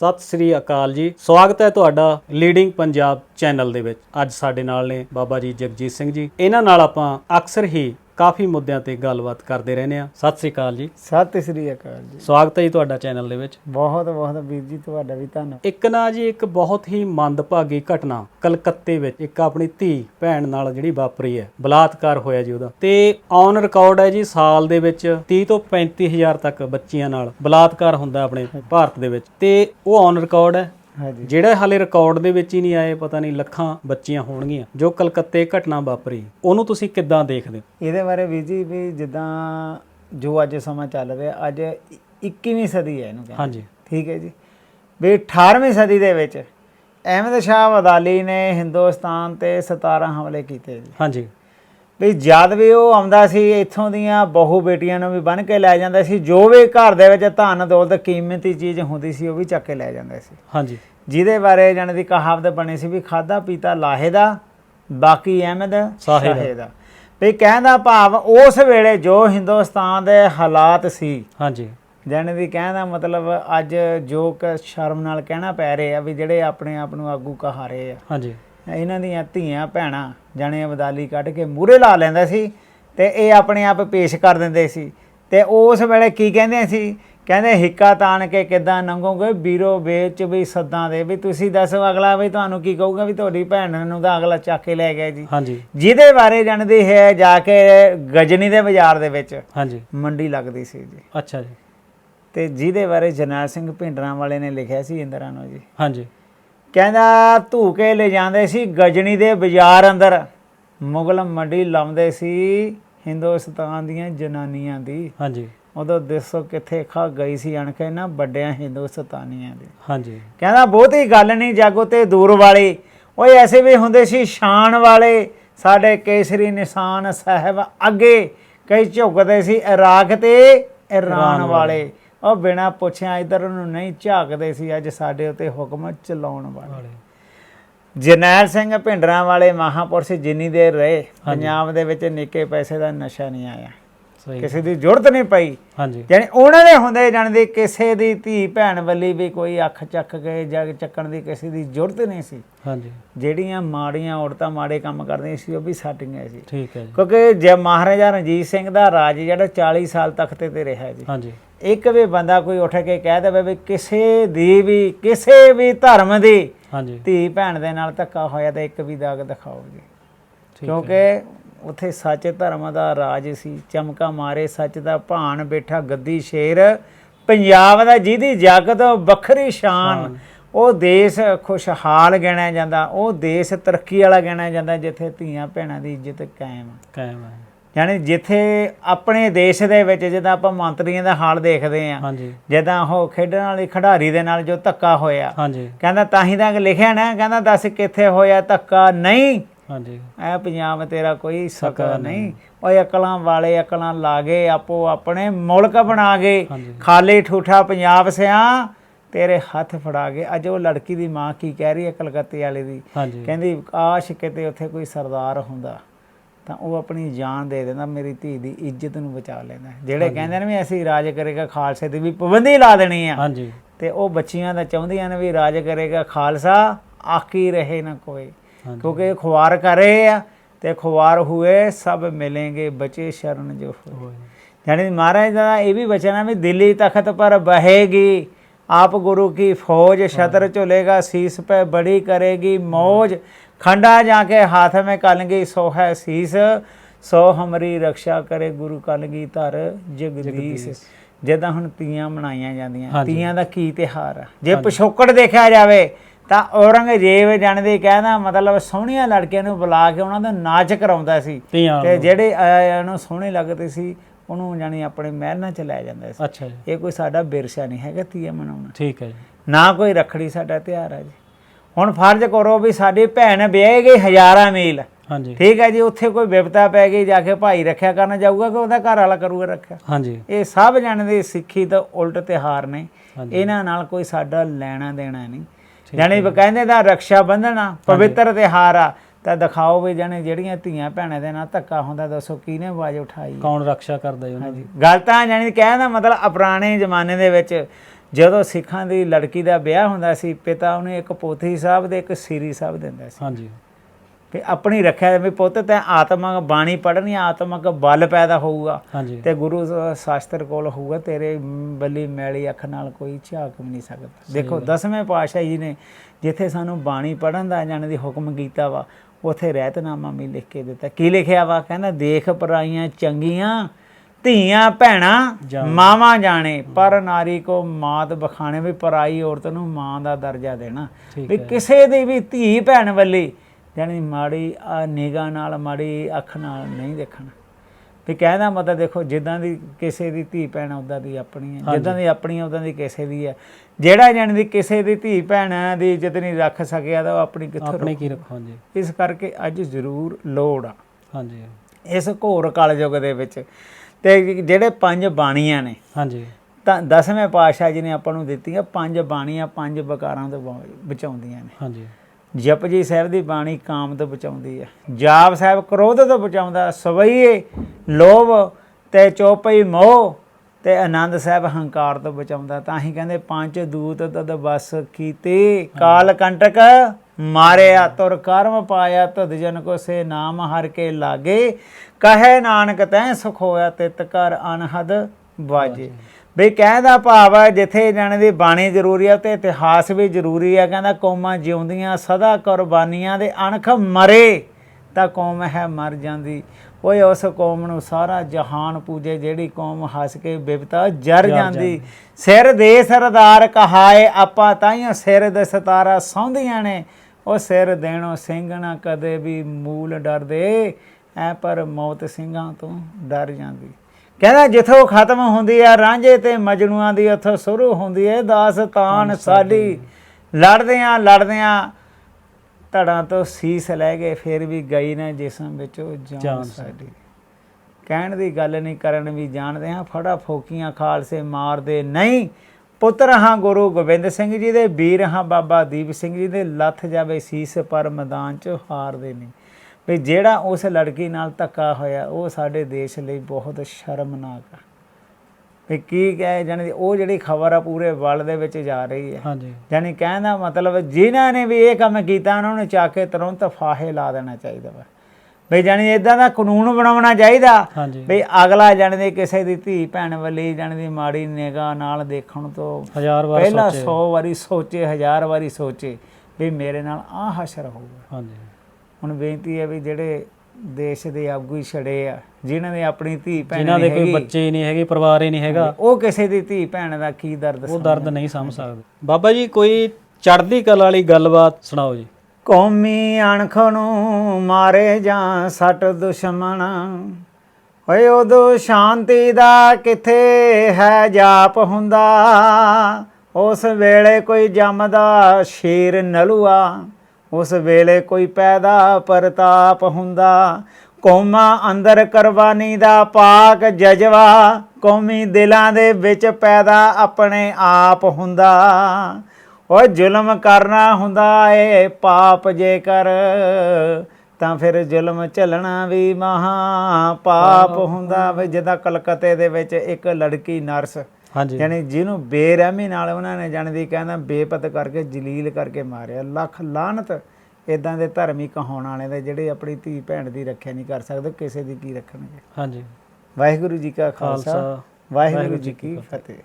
ਸਤਿ ਸ੍ਰੀ ਅਕਾਲ ਜੀ। ਸਵਾਗਤ ਹੈ ਤੁਹਾਡਾ ਲੀਡਿੰਗ ਪੰਜਾਬ ਚੈਨਲ ਦੇ ਵਿੱਚ। ਅੱਜ ਸਾਡੇ ਨਾਲ ਨੇ ਬਾਬਾ ਜੀ ਜਗਜੀਤ ਸਿੰਘ ਜੀ। ਇਹਨਾਂ ਨਾਲ ਆਪਾਂ ਅਕਸਰ ਹੀ ਕਾਫੀ ਮੁੱਦਿਆਂ ਤੇ ਗੱਲਬਾਤ ਕਰਦੇ ਰਹਿੰਦੇ ਆ ਸਤਿ ਸ੍ਰੀ ਅਕਾਲ ਜੀ। ਸਤਿ ਸ੍ਰੀ ਅਕਾਲ ਜੀ। ਸਵਾਗਤ ਹੈ ਜੀ ਤੁਹਾਡਾ ਚੈਨਲ ਦੇ ਵਿੱਚ। ਬਹੁਤ ਬਹੁਤ ਵੀਰ ਜੀ ਤੁਹਾਡਾ ਵੀ ਧੰਨਵਾਦ। ਇੱਕ ਨਾ ਜੀ ਇੱਕ ਬਹੁਤ ਹੀ ਮੰਦਭਾਗੀ ਘਟਨਾ ਕਲਕੱਤੇ ਵਿੱਚ ਇੱਕ ਆਪਣੀ ਧੀ ਭੈਣ ਨਾਲ ਜਿਹੜੀ ਵਾਪਰੀ ਹੈ। ਬਲਾਤਕਾਰ ਹੋਇਆ ਜੀ ਉਹਦਾ। ਤੇ ਔਨ ਰਿਕਾਰਡ ਹੈ ਜੀ ਸਾਲ ਦੇ ਵਿੱਚ 30 ਤੋਂ 35000 ਤੱਕ ਬੱਚੀਆਂ ਨਾਲ ਬਲਾਤਕਾਰ ਹੁੰਦਾ ਆਪਣੇ ਭਾਰਤ ਦੇ ਵਿੱਚ। ਤੇ ਉਹ ਔਨ ਰਿਕਾਰਡ ਹੈ। ਜਿਹੜੇ ਹਾਲੇ ਰਿਕਾਰਡ ਦੇ ਵਿੱਚ ਹੀ ਨਹੀਂ ਆਏ ਪਤਾ ਨਹੀਂ ਲੱਖਾਂ ਬੱਚੀਆਂ ਹੋਣਗੀਆਂ ਜੋ ਕਲਕੱਤੇ ਘਟਨਾ ਵਾਪਰੀ। ਉਹਨੂੰ ਤੁਸੀਂ ਕਿੱਦਾਂ ਦੇਖਦੇ ਹੋ? ਇਹਦੇ ਬਾਰੇ ਵੀਰ ਜੀ ਵੀ ਜਿੱਦਾਂ ਜੋ ਅੱਜ ਸਮਾਂ ਚੱਲ ਰਿਹਾ ਅੱਜ 21ਵੀਂ ਸਦੀ ਹੈ ਇਹਨੂੰ ਕਹਿੰਦੇ। ਹਾਂਜੀ। ਠੀਕ ਹੈ ਜੀ। ਵੀ 18ਵੀਂ ਸਦੀ ਦੇ ਵਿੱਚ ਅਹਿਮਦ ਸ਼ਾਹ ਅਬਦਾਲੀ ਨੇ ਹਿੰਦੁਸਤਾਨ ਤੇ 17 ਹਮਲੇ ਕੀਤੇ ਜੀ। ਹਾਂਜੀ। ਵੀ ਜਦ ਵੀ ਉਹ ਆਉਂਦਾ ਸੀ ਇੱਥੋਂ ਦੀਆਂ ਬਹੁ ਬੇਟੀਆਂ ਨੂੰ ਵੀ ਬੰਨ ਕੇ ਲੈ ਜਾਂਦਾ ਸੀ ਜੋ ਵੀ ਘਰ ਦੇ ਵਿੱਚ ਧਨ ਦੌਲਤ ਕੀਮਤੀ ਚੀਜ਼ ਹੁੰਦੀ ਸੀ ਉਹ ਵੀ ਚੱਕ ਕੇ ਲੈ ਜਾਂਦਾ ਸੀ। ਹਾਂਜੀ। ਜਿਹਦੇ ਬਾਰੇ ਜਾਣ ਦੀ ਕਹਾਵਤ ਬਣੀ ਸੀ ਵੀ ਖਾਦਾ ਪੀਤਾ ਲਾਹੇ ਦਾ ਬਾਕੀ ਅਹਿਮਦ ਸਾਹੇ ਦਾ। ਵੀ ਕਹਿਣ ਦਾ ਭਾਵ ਉਸ ਵੇਲੇ ਜੋ ਹਿੰਦੁਸਤਾਨ ਦੇ ਹਾਲਾਤ ਸੀ। ਹਾਂਜੀ। ਜਾਣ ਦੀ ਕਹਿਣ ਦਾ ਮਤਲਬ ਅੱਜ ਜੋ ਕਿ ਸ਼ਰਮ ਨਾਲ ਕਹਿਣਾ ਪੈ ਰਿਹਾ ਵੀ ਜਿਹੜੇ ਆਪਣੇ ਆਪ ਨੂੰ ਆਗੂ ਕਹਾ ਰਹੇ ਆ। ਹਾਂਜੀ। ਇਹਨਾਂ ਦੀਆਂ ਧੀਆਂ ਭੈਣਾਂ ਜਾਣੇ ਅਬਦਾਲੀ ਕੱਢ ਕੇ ਮੂਹਰੇ ਲਾ ਲੈਂਦਾ ਸੀ ਤੇ ਇਹ ਆਪਣੇ ਆਪ ਪੇਸ਼ ਕਰ ਦਿੰਦੇ ਸੀ। ਤੇ ਉਸ ਵੇਲੇ ਕੀ ਕਹਿੰਦੇ ਸੀ? ਕਹਿੰਦੇ ਹਿੱਕਾ ਤਾਣ ਕੇ ਕਿਦਾਂ ਨੰਗੋਗੇ? ਵੀਰੋ ਵੇਚ ਵੀ ਸੱਦਾਂ ਦੇ। ਵੀ ਤੁਸੀਂ ਦੱਸੋ ਅਗਲਾ ਵੀ ਤੁਹਾਨੂੰ ਕੀ ਕਹੂਗਾ ਵੀ ਤੁਹਾਡੀ ਭੈਣ ਨੂੰ ਤਾਂ ਅਗਲਾ ਚੱਕ ਕੇ ਲੈ ਗਿਆ ਜੀ। ਹਾਂਜੀ। ਜਿਹਦੇ ਬਾਰੇ ਜਾਣਦੇ ਹੈ ਜਾ ਕੇ ਗਜਨੀ ਦੇ ਬਾਜ਼ਾਰ ਦੇ ਵਿੱਚ ਹਾਂਜੀ। ਮੰਡੀ ਲੱਗਦੀ ਸੀ ਜੀ। ਅੱਛਾ ਜੀ। ਤੇ ਜਿਹਦੇ ਬਾਰੇ ਜਰਨੈਲ ਸਿੰਘ ਭਿੰਡਰਾਂ ਵਾਲੇ ਨੇ ਲਿਖਿਆ ਸੀ ਇੰਦਰਾ ਨੂੰ ਜੀ। ਹਾਂਜੀ। ਕਹਿੰਦਾ ਧੂ ਕੇ ਲੈ ਜਾਂਦੇ ਸੀ ਗਜਨੀ ਦੇ ਬਾਜ਼ਾਰ ਅੰਦਰ। ਮੁਗਲ ਮੰਡੀ ਲਾਉਂਦੇ ਸੀ ਹਿੰਦੁਸਤਾਨ ਦੀਆਂ ਜਨਾਨੀਆਂ ਦੀ। ਹਾਂਜੀ। ਉਦੋਂ ਦੱਸੋ ਕਿੱਥੇ ਖਾ ਗਈ ਸੀ ਅਣਖ ਇਹਨਾਂ ਵੱਡਿਆਂ ਹਿੰਦੁਸਤਾਨੀਆਂ ਦੀ। ਹਾਂਜੀ। ਕਹਿੰਦਾ ਬਹੁਤੀ ਗੱਲ ਨਹੀਂ ਜਾਗੋ ਤੇ ਦੂਰ ਵਾਲੇ। ਓਏ ਐਸੇ ਵੀ ਹੁੰਦੇ ਸੀ ਸ਼ਾਨ ਵਾਲੇ। ਸਾਡੇ ਕੇਸਰੀ ਨਿਸ਼ਾਨ ਸਾਹਿਬ ਅੱਗੇ ਕਈ ਝੁਕਦੇ ਸੀ ਇਰਾਕ ਤੇ ਇਰਾਨ ਵਾਲੇ। ਉਹ ਬਿਨਾ ਪੁੱਛਿਆ ਇਧਰ ਨੂੰ ਨਹੀਂ ਝਾਕਦੇ ਸੀ ਅੱਜ ਸਾਡੇ ਉੱਤੇ ਹੁਕਮ ਚਲਾਉਣ ਵਾਲੇ। ਜਰਨੈਲ ਸਿੰਘ ਭਿੰਡਰਾਂ ਵਾਲੇ ਮਹਾਪੁਰਸ਼ ਜਿੰਨੀ ਦੇਰ ਰਹੇ ਪੰਜਾਬ ਦੇ ਵਿੱਚ ਨਿੱਕੇ ਪੈਸੇ ਦਾ ਨਸ਼ਾ ਨਹੀਂ ਆਇਆ। ਕਿਸੇ ਦੀ ਜ਼ਰੂਰਤ ਨਹੀਂ ਪਈ। ਹਾਂਜੀ। ਯਾਨੀ ਉਹਨਾਂ ਦੇ ਹੁੰਦੇ ਜਾਣਦੇ ਕਿਸੇ ਦੀ ਧੀ ਭੈਣ ਵੱਲੀ ਵੀ ਕੋਈ ਅੱਖ ਚੱਕ ਕੇ ਜਗ ਚੱਕਣ ਦੀ ਕਿਸੇ ਦੀ ਜ਼ਰੂਰਤ ਨਹੀਂ ਸੀ। ਹਾਂਜੀ। ਜਿਹੜੀਆਂ ਮਾੜੀਆਂ ਔਰਤਾਂ ਮਾੜੇ ਕੰਮ ਕਰਦੀਆਂ ਸੀ ਉਹ ਵੀ ਸਾਟੀਆਂ ਸੀ। ਠੀਕ ਹੈ ਜੀ। ਕਿਉਂਕਿ ਜੇ ਮਹਾਰਾਜਾ ਰਣਜੀਤ ਸਿੰਘ ਦਾ ਰਾਜ ਜਿਹੜਾ 40 ਸਾਲ ਤਖਤੇ ਤੇ ਰਿਹਾ ਜੀ ਹਾਂਜੀ। ਇੱਕ ਵੀ ਬੰਦਾ ਕੋਈ ਉੱਠ ਕੇ ਕਹਿ ਦੇਵੇ ਵੀ ਕਿਸੇ ਦੀ ਵੀ ਕਿਸੇ ਵੀ ਧਰਮ ਦੀ ਹਾਂਜੀ। ਧੀ ਭੈਣ ਦੇ ਨਾਲ ਧੱਕਾ ਹੋਇਆ ਤਾਂ ਇੱਕ ਵੀ ਦਾਗ ਦਿਖਾਓ ਜੀ ਕਿਉਂਕਿ ਉੱਥੇ ਸੱਚ ਧਰਮ ਦਾ ਰਾਜ ਸੀ ਚਮਕਾ ਮਾਰੇ ਸੱਚ ਦਾ ਭਾਣ ਬੈਠਾ ਗੱਦੀ ਸ਼ੇਰ। ਪੰਜਾਬ ਦਾ ਜਿਹਦੀ ਜਗਤ ਵੱਖਰੀ ਸ਼ਾਨ ਉਹ ਦੇਸ਼ ਖੁਸ਼ਹਾਲ ਗਿਣਿਆ ਜਾਂਦਾ ਉਹ ਦੇਸ਼ ਤਰੱਕੀ ਵਾਲਾ ਗਿਣਿਆ ਜਾਂਦਾ ਜਿੱਥੇ ਧੀਆਂ ਭੈਣਾਂ ਦੀ ਇੱਜ਼ਤ ਕਾਇਮ। ਕਾਇਮ ਹੈ ਯਾਨੀ ਜਿੱਥੇ ਆਪਣੇ ਦੇਸ਼ ਦੇ ਵਿੱਚ ਜਿੱਦਾਂ ਆਪਾਂ ਮੰਤਰੀਆਂ ਦਾ ਹਾਲ ਦੇਖਦੇ ਆ ਹਾਂਜੀ। ਜਿੱਦਾਂ ਉਹ ਖੇਡਣ ਵਾਲੀ ਖਿਡਾਰੀ ਦੇ ਨਾਲ ਜੋ ਧੱਕਾ ਹੋਇਆ। ਹਾਂਜੀ। ਕਹਿੰਦਾ ਤਾਂ ਹੀ ਤਾਂ ਲਿਖਿਆ ਨਾ ਕਹਿੰਦਾ ਦੱਸ ਕਿੱਥੇ ਹੋਇਆ ਧੱਕਾ? ਨਹੀਂ। ਹਾਂਜੀ। ਐ ਪੰਜਾਬ ਤੇਰਾ ਕੋਈ ਸਕਾ ਨਹੀਂ। ਓਏ ਅਕਲਾਂ ਵਾਲੇ ਅਕਲਾਂ ਲਾਗੇ ਆਪੋ ਆਪਣੇ ਮੁਲਕ ਬਣਾ ਗਏ। ਖਾਲੀ ਠੂਠਾ ਪੰਜਾਬ ਸਿਆ ਤੇਰੇ ਹੱਥ ਫੜਾ ਗਏ ਅੱਜ ਉਹ ਲੜਕੀ ਦੀ ਮਾਂ ਕੀ ਕਹਿ ਰਹੀ ਹੈ ਕਲਕੱਤੇ ਵਾਲੇ ਦੀ? ਕਹਿੰਦੀ ਕਾਸ਼ ਕਿਤੇ ਉੱਥੇ ਕੋਈ ਸਰਦਾਰ ਹੁੰਦਾ। ਤਾਂ ਉਹ ਆਪਣੀ ਜਾਨ ਦੇ ਦਿੰਦਾ ਮੇਰੀ ਧੀ ਦੀ ਇੱਜ਼ਤ ਨੂੰ ਬਚਾ ਲੈਂਦਾ। ਜਿਹੜੇ ਕਹਿੰਦੇ ਨੇ ਵੀ ਅਸੀਂ ਰਾਜ ਕਰੇਗਾ ਖਾਲਸੇ ਦੀ ਵੀ ਪਾਬੰਦੀ ਲਾ ਦੇਣੀ ਆ। ਹਾਂਜੀ। ਤੇ ਉਹ ਬੱਚੀਆਂ ਦਾ ਚਾਹੁੰਦੀਆਂ ਨੇ ਵੀ ਰਾਜ ਕਰੇਗਾ ਖਾਲਸਾ ਆਕੀ ਰਹੇ ਨਾ ਕੋਈ। ਕਿਉਂਕਿ ਖੁਆਰ ਕਰੇ ਆ ਤੇ ਖੁਆਰ ਹੋਏ ਸਭ ਮਿਲेंगे ਬਚੇ ਸ਼ਰਨ ਜੋ ਹੋਏ। ਯਾਨੀ ਮਹਾਰਾਜ ਦਾ ਇਹ ਵੀ ਬਚਨ ਹੈ ਵੀ ਦਿੱਲੀ ਤਖਤ ਪਰ ਬਹੇਗੀ ਆਪ ਗੁਰੂ ਕੀ ਫੌਜ ਛਤਰ ਝੁਲੇਗਾ ਸੀਸ ਪੈ ਬੜੀ ਕਰੇਗੀ ਮੌਜ ਖੰਡਾ ਜਾ ਕੇ ਹਾਥ ਮੇ ਕਲਗੀ ਸੋ ਹੈ ਸੀਸ। ਸੋ ਹਮਰੀ ਰੱਖਿਆ ਕਰੇ ਗੁਰੂ ਕਲਗੀ ਧਰ ਜਗਦੀਸ਼। ਹੁਣ ਤੀਆਂ ਮਨਾਈਆਂ ਜਾਂਦੀਆਂ। ਤੀਆਂ ਦਾ ਕੀ ਤਿਹਾਰ ਆ? ਜੇ ਪਿਛੋਕੜ ਦੇਖਿਆ ਜਾਵੇ ਤਾਂ ਔਰੰਗਜ਼ੇਬ ਜਾਣਦੇ ਕਹਿੰਦਾ ਮਤਲਬ ਸੋਹਣੀਆਂ ਲੜਕੀਆਂ ਨੂੰ ਬੁਲਾ ਕੇ ਉਹਨਾਂ ਦਾ ਨਾਚ ਕਰਾਉਂਦਾ ਸੀ। ਤੇ ਜਿਹੜੇ ਇਹਨੂੰ ਸੋਹਣੇ ਲੱਗਦੇ ਸੀ ਉਹਨੂੰ ਜਾਨੀ ਆਪਣੇ ਮਹਿਲਾਂ ਚ ਲੈ ਜਾਂਦਾ ਸੀ। ਇਹ ਕੋਈ ਸਾਡਾ ਬਿਰਸਾ ਨਹੀਂ ਹੈਗਾ ਤੀਆਂ ਮਨਾਉਣਾ। ਠੀਕ ਹੈ ਨਾ ਕੋਈ ਰਖੜੀ ਸਾਡਾ ਤਿਹਾਰ ਆ ਜੀ। ਹੁਣ ਫਰਜ਼ ਕਰੋ ਵੀ ਸਾਡੀ ਭੈਣ ਵਿਆਹੇ ਗਈ ਹਜ਼ਾਰਾਂ ਮੀਲ। ਹਾਂਜੀ। ਠੀਕ ਹੈ ਜੀ ਉੱਥੇ ਕੋਈ ਵਿਪਤਾ ਪੈ ਗਈ ਜਾ ਕੇ ਭਾਈ ਰੱਖਿਆ ਕਰਨ ਜਾਊਗਾ ਕਿ ਉਹਦਾ ਘਰ ਵਾਲਾ ਕਰੂਗਾ ਰੱਖਿਆ? ਹਾਂਜੀ। ਇਹ ਸਭ ਜਾਣਦੇ ਸਿੱਖੀ ਤੋਂ ਉਲਟ ਤਿਹਾਰ ਨੇ। ਇਹਨਾਂ ਨਾਲ ਕੋਈ ਸਾਡਾ ਲੈਣਾ ਦੇਣਾ ਨਹੀਂ। ਜਾਣੀ ਵੀ ਕਹਿੰਦੇ ਦਾ ਰਕਸ਼ਾ ਬੰਧਨਾ ਪਵਿੱਤਰ ਤਿਹਾਰ ਆ ਤਾਂ ਦਿਖਾਓ ਵੀ ਜਾਣੇ ਜਿਹੜੀਆਂ ਧੀਆਂ ਭੈਣਾਂ ਦੇ ਨਾਲ ਧੱਕਾ ਹੁੰਦਾ ਦੱਸੋ ਕਿਹਨੇ ਆਵਾਜ਼ ਉਠਾਈ? ਕੌਣ ਰੱਖਿਆ ਕਰਦਾ ਜੀ ਉਹਨਾਂ ਦੀ? ਗੱਲ ਤਾਂ ਜਾਣੀ ਕਹਿਣ ਦਾ ਮਤਲਬ ਪੁਰਾਣੇ ਜ਼ਮਾਨੇ ਦੇ ਵਿੱਚ ਜਦੋਂ ਸਿੱਖਾਂ ਦੀ ਲੜਕੀ ਦਾ ਵਿਆਹ ਹੁੰਦਾ ਸੀ ਪਿਤਾ ਉਹਨੂੰ ਇੱਕ ਪੋਥੀ ਸਾਹਿਬ ਦੇ ਇੱਕ ਸੀਰੀ ਸਾਹਿਬ ਦਿੰਦਾ ਸੀ। ਹਾਂਜੀ। ਤੇ ਆਪਣੀ ਰੱਖਿਆ ਵੀ ਪੁੱਤ ਤੈਂ ਆਤਮਕ ਬਾਣੀ ਪੜ੍ਹਨੀ ਆਤਮਕ ਬਲ ਪੈਦਾ ਹੋਊਗਾ। ਤੇ ਗੁਰੂ ਸ਼ਾਸਤਰ ਕੋਲ ਹੋਊਗਾ ਤੇਰੇ ਬੱਲੀ ਮੈਲੀ ਅੱਖ ਨਾਲ ਕੋਈ ਝਾਕ ਵੀ ਨਹੀਂ ਸਕਦਾ। ਦੇਖੋ ਦਸਵੇਂ ਪਾਤਸ਼ਾਹ ਜੀ ਨੇ ਜਿੱਥੇ ਸਾਨੂੰ ਬਾਣੀ ਪੜਨ ਦਾ ਜਾਣ ਦੀ ਹੁਕਮ ਕੀਤਾ ਵਾ ਉਥੇ ਰਹਿਤਨਾਮਾ ਵੀ ਲਿਖ ਕੇ ਦਿੱਤਾ। ਕੀ ਲਿਖਿਆ ਵਾ? ਕਹਿੰਦਾ ਦੇਖ ਪਰਾਈਆਂ ਚੰਗੀਆਂ ਧੀਆਂ ਭੈਣਾਂ। ਮਾਵਾਂ ਜਾਣੇ ਪਰ ਨਾਰੀ ਕੋ ਮਾਤ ਬਖਾਣੇ ਵੀ ਪਰਾਈ ਔਰਤ ਨੂੰ ਮਾਂ ਦਾ ਦਰਜਾ ਦੇਣਾ। ਵੀ ਕਿਸੇ ਦੀ ਵੀ ਧੀ ਭੈਣ ਵੱਲੀ ਜਾਣੀ ਮਾੜੀ ਆ ਨਿਗਾਹ ਨਾਲ ਮਾੜੀ ਅੱਖ ਨਾਲ ਨਹੀਂ ਦੇਖਣਾ। ਵੀ ਕਹਿੰਦਾ ਮਤਲਬ ਦੇਖੋ ਜਿੱਦਾਂ ਦੀ ਕਿਸੇ ਦੀ ਧੀ ਭੈਣ ਉਦਾਂ ਦੀ ਆਪਣੀ ਹੈ ਜਿੱਦਾਂ ਦੀ ਆਪਣੀ ਉਦਾਂ ਦੀ ਕਿਸੇ ਦੀ ਹੈ। ਜਿਹੜਾ ਜਾਣੀ ਦੀ ਕਿਸੇ ਦੀ ਧੀ ਭੈਣ ਦੀ ਇੱਜ਼ਤ ਨਹੀਂ ਰੱਖ ਸਕਿਆ ਤਾਂ ਉਹ ਆਪਣੀ ਕਿੱਥੋਂ ਆਪਣੇ ਕੀ ਰੱਖੋ ਰੱਖੂ? ਇਸ ਕਰਕੇ ਅੱਜ ਜ਼ਰੂਰ ਲੋੜ ਆ। ਹਾਂਜੀ। ਇਸ ਘੋਰ ਕਲਯੁਗ ਦੇ ਵਿੱਚ ਤੇ ਜਿਹੜੇ ਪੰਜ ਬਾਣੀਆਂ ਨੇ ਹਾਂਜੀ। ਤਾਂ ਦਸਵੇਂ ਪਾਤਸ਼ਾਹ ਜੀ ਨੇ ਆਪਾਂ ਨੂੰ ਦਿੱਤੀਆਂ ਪੰਜ ਬਾਣੀਆਂ ਪੰਜ ਬਕਾਰਾਂ ਤੋਂ ਬਚਾਉਂਦੀਆਂ ਨੇ। ਹਾਂਜੀ। ਜਪਜੀ ਸਾਹਿਬ ਦੀ ਬਾਣੀ ਕਾਮ ਤੋਂ ਬਚਾਉਂਦੀ ਹੈ ਜਾਪ ਸਾਹਿਬ ਕ੍ਰੋਧ ਤੋਂ ਬਚਾਉਂਦਾ ਸਵਈਏ ਲੋਭ ਤੇ ਚੋਪਈ ਮੋਹ ਤੇ ਆਨੰਦ ਸਾਹਿਬ ਹੰਕਾਰ ਤੋਂ ਬਚਾਉਂਦਾ। ਤਾਂ ਹੀ ਕਹਿੰਦੇ ਪੰਜ ਦੂਤ ਤਦ ਬਸ ਕੀਤੇ ਕਾਲ ਕੰਟਕ ਮਾਰਿਆ ਤੁਰ ਕਰਮ ਪਾਇਆ ਤਦ ਜਨ ਕੋ ਸੇ ਨਾਮ ਹਰ ਕੇ ਲਾਗੇ। ਕਹੇ ਨਾਨਕ ਤੈ ਸੁਖ ਹੋਇਆ ਤਿਤ ਕਰ ਅਨਹਦ ਵਾਜੇ। ਬਈ ਕਹਿਣ ਦਾ ਭਾਵ ਹੈ ਜਿੱਥੇ ਜਾਣੇ ਦੀ ਬਾਣੀ ਜ਼ਰੂਰੀ ਹੈ ਤੇ ਇਤਿਹਾਸ ਵੀ ਜ਼ਰੂਰੀ ਹੈ ਕਹਿੰਦਾ ਕੌਮਾਂ ਜਿਉਂਦੀਆਂ ਸਦਾ ਕੁਰਬਾਨੀਆਂ ਦੇ ਅਣਖ ਮਰੇ ਤਾਂ ਕੌਮ ਹੈ ਮਰ ਜਾਂਦੀ। ਓਏ ਉਸ ਕੌਮ ਨੂੰ ਸਾਰਾ ਜਹਾਨ ਪੂਜੇ ਜਿਹੜੀ ਕੌਮ ਹੱਸ ਕੇ ਬਿਪਤਾ ਜਰ ਜਾਂਦੀ। ਸਿਰ ਦੇ ਸਰਦਾਰ ਕਹਾਏ ਆਪਾਂ ਤਾਈਓ ਸਿਰ ਦੇ ਸਤਾਰਾ ਸੌਂਦੀਆਂ ਨੇ। ਉਹ ਸਿਰ ਦੇਣੋ ਸਿੰਘ ਨਾ ਕਦੇ ਵੀ ਮੂਲ ਡਰਦੇ। ਐ ਪਰ ਮੌਤ ਸਿੰਘਾਂ ਤੋਂ ਡਰ ਜਾਂਦੀ। ਕਹਿੰਦਾ ਜਿੱਥੋਂ ਖਤਮ ਹੁੰਦੀ ਆ ਰਾਂਝੇ ਤੇ ਮਜਨੂਆਂ ਦੀ ਉੱਥੋਂ ਸ਼ੁਰੂ ਹੁੰਦੀ ਏ। ਦਾਸਤਾਨ ਸਾਡੀ। ਲੜਦਿਆਂ ਲੜਦਿਆਂ ਧੜਾਂ ਤੋਂ ਸੀਸ ਲੈ ਗਏ ਫਿਰ ਵੀ ਗਈ ਨਾ ਜਿਸਮ ਵਿੱਚੋਂ ਜਾਨ ਜਾਨ ਸਾਡੀ। ਕਹਿਣ ਦੀ ਗੱਲ ਨਹੀਂ ਕਰਨ ਵੀ ਜਾਣਦੇ ਹਾਂ। ਫੜਾ ਫੋਕੀਆਂ ਖਾਲਸੇ ਮਾਰਦੇ ਨਹੀਂ। ਪੁੱਤਰ ਹਾਂ ਗੁਰੂ ਗੋਬਿੰਦ ਸਿੰਘ ਜੀ ਦੇ ਵੀਰ ਹਾਂ ਬਾਬਾ ਦੀਪ ਸਿੰਘ ਜੀ ਦੇ। ਲੱਥ ਜਾਵੇ ਸੀਸ ਪਰ ਮੈਦਾਨ 'ਚ ਹਾਰਦੇ ਨਹੀਂ। ਵੀ ਜਿਹੜਾ ਉਸ ਲੜਕੀ ਨਾਲ ਧੱਕਾ ਹੋਇਆ ਉਹ ਸਾਡੇ ਦੇਸ਼ ਲਈ ਬਹੁਤ ਸ਼ਰਮਨਾਕ ਆ। ਵੀ ਕੀ ਕਹੇ ਜਾਣੀ ਉਹ ਜਿਹੜੀ ਖਬਰ ਆ ਪੂਰੇ ਵਰਲਡ ਦੇ ਵਿੱਚ ਜਾ ਰਹੀ ਹੈ। ਹਾਂਜੀ। ਯਾਨੀ ਕਹਿਣ ਦਾ ਮਤਲਬ ਜਿਨ੍ਹਾਂ ਨੇ ਵੀ ਇਹ ਕੰਮ ਕੀਤਾ ਉਹਨਾਂ ਨੂੰ ਚਾ ਕੇ ਤੁਰੰਤ ਫਾਹੇ ਲਾ ਦੇਣਾ ਚਾਹੀਦਾ ਵਾ। ਵੀ ਜਾਨੀ ਇਦਾਂ ਦਾ ਕਾਨੂੰਨ ਬਣਾਉਣਾ ਚਾਹੀਦਾ। ਹਾਂਜੀ। ਵੀ ਅਗਲਾ ਜਾਣੀ ਦੀ ਕਿਸੇ ਦੀ ਧੀ ਭੈਣ ਵੱਲੀ ਜਾਣੀ ਦੀ ਮਾੜੀ ਨਿਗਾਹ ਨਾਲ ਦੇਖਣ ਤੋਂ ਹਜ਼ਾਰ ਵਾਰ ਪਹਿਲਾਂ ਸੋਚੇ। 100 ਵਾਰੀ ਸੋਚੇ ਹਜ਼ਾਰ ਵਾਰੀ ਸੋਚੇ ਵੀ ਮੇਰੇ ਨਾਲ ਆਹ ਹਸ਼ਰ ਹੋਊਗਾ। ਹਾਂਜੀ। ਹੁਣ ਬੇਨਤੀ ਹੈ ਵੀ ਜਿਹੜੇ ਦੇਸ਼ ਦੇ ਆਗੂ ਹੀ ਛੜੇ ਆ ਜਿਨ੍ਹਾਂ ਦੇ ਆਪਣੀ ਧੀ ਭੈਣ ਜਿਨ੍ਹਾਂ ਦੇ ਕੋਈ ਬੱਚੇ ਹੀ ਨਹੀਂ ਹੈਗੇ ਪਰਿਵਾਰ ਹੀ ਨਹੀਂ ਹੈਗਾ ਉਹ ਕਿਸੇ ਦੀ ਧੀ ਭੈਣ ਦਾ ਕੀ ਦਰਦ ਉਹ ਦਰਦ ਨਹੀਂ ਸਮਝ ਸਕਦੇ। ਬਾਬਾ ਜੀ ਕੋਈ ਚੜ੍ਹਦੀ ਕਲਾ ਵਾਲੀ ਗੱਲਬਾਤ ਸੁਣਾਓ ਜੀ। ਕੌਮੀ ਅਣਖ ਨੂੰ ਮਾਰੇ ਜਾਂ ਸੱਟ ਦੁਸ਼ਮਣ। ਓਏ ਉਦੋਂ ਸ਼ਾਂਤੀ ਦਾ ਕਿੱਥੇ ਹੈ ਜਾਪ ਹੁੰਦਾ। ਉਸ ਵੇਲੇ ਕੋਈ ਜੰਮਦਾ ਸ਼ੇਰ ਨਲੂਆ। ਉਸ ਵੇਲੇ ਕੋਈ ਪੈਦਾ ਪ੍ਰਤਾਪ ਹੁੰਦਾ। ਕੌਮਾਂ ਅੰਦਰ ਕੁਰਬਾਨੀ ਦਾ ਪਾਕ ਜਜ਼ਬਾ। ਕੌਮੀ ਦਿਲਾਂ ਦੇ ਵਿੱਚ ਪੈਦਾ ਆਪਣੇ ਆਪ ਹੁੰਦਾ। ਓ ਜ਼ੁਲਮ ਕਰਨਾ ਹੁੰਦਾ ਏ ਪਾਪ ਜੇਕਰ ਤਾਂ ਫਿਰ ਜ਼ੁਲਮ ਝੱਲਣਾ ਵੀ ਮਹਾ ਪਾਪ ਹੁੰਦਾ ਵੀ ਜਿੱਦਾਂ ਕਲਕੱਤੇ ਦੇ ਵਿੱਚ ਇੱਕ ਲੜਕੀ ਨਰਸ ਹਾਂਜੀ। ਯਾਨੀ ਜਿਹਨੂੰ ਬੇਰਹਿਮੀ ਨਾਲ ਉਹਨਾਂ ਨੇ ਜਾਣਦੀ ਕਹਿੰਦਾ ਬੇਪਤ ਕਰਕੇ ਜਲੀਲ ਕਰਕੇ ਮਾਰਿਆ। ਲੱਖ ਲਾਹਨਤ ਇਦਾਂ ਦੇ ਧਰਮੀ ਕਹਾਉਣ ਵਾਲੇ ਦੇ ਜਿਹੜੇ ਆਪਣੀ ਧੀ ਭੈਣ ਦੀ ਰੱਖਿਆ ਨਹੀਂ ਕਰ ਸਕਦੇ ਕਿਸੇ ਦੀ ਕੀ ਰੱਖਣਗੇ? ਹਾਂਜੀ। ਵਾਹਿਗੁਰੂ ਜੀ ਕਾ ਖਾਲਸਾ ਵਾਹਿਗੁਰੂ ਜੀ ਕੀ ਫਤਿਹ।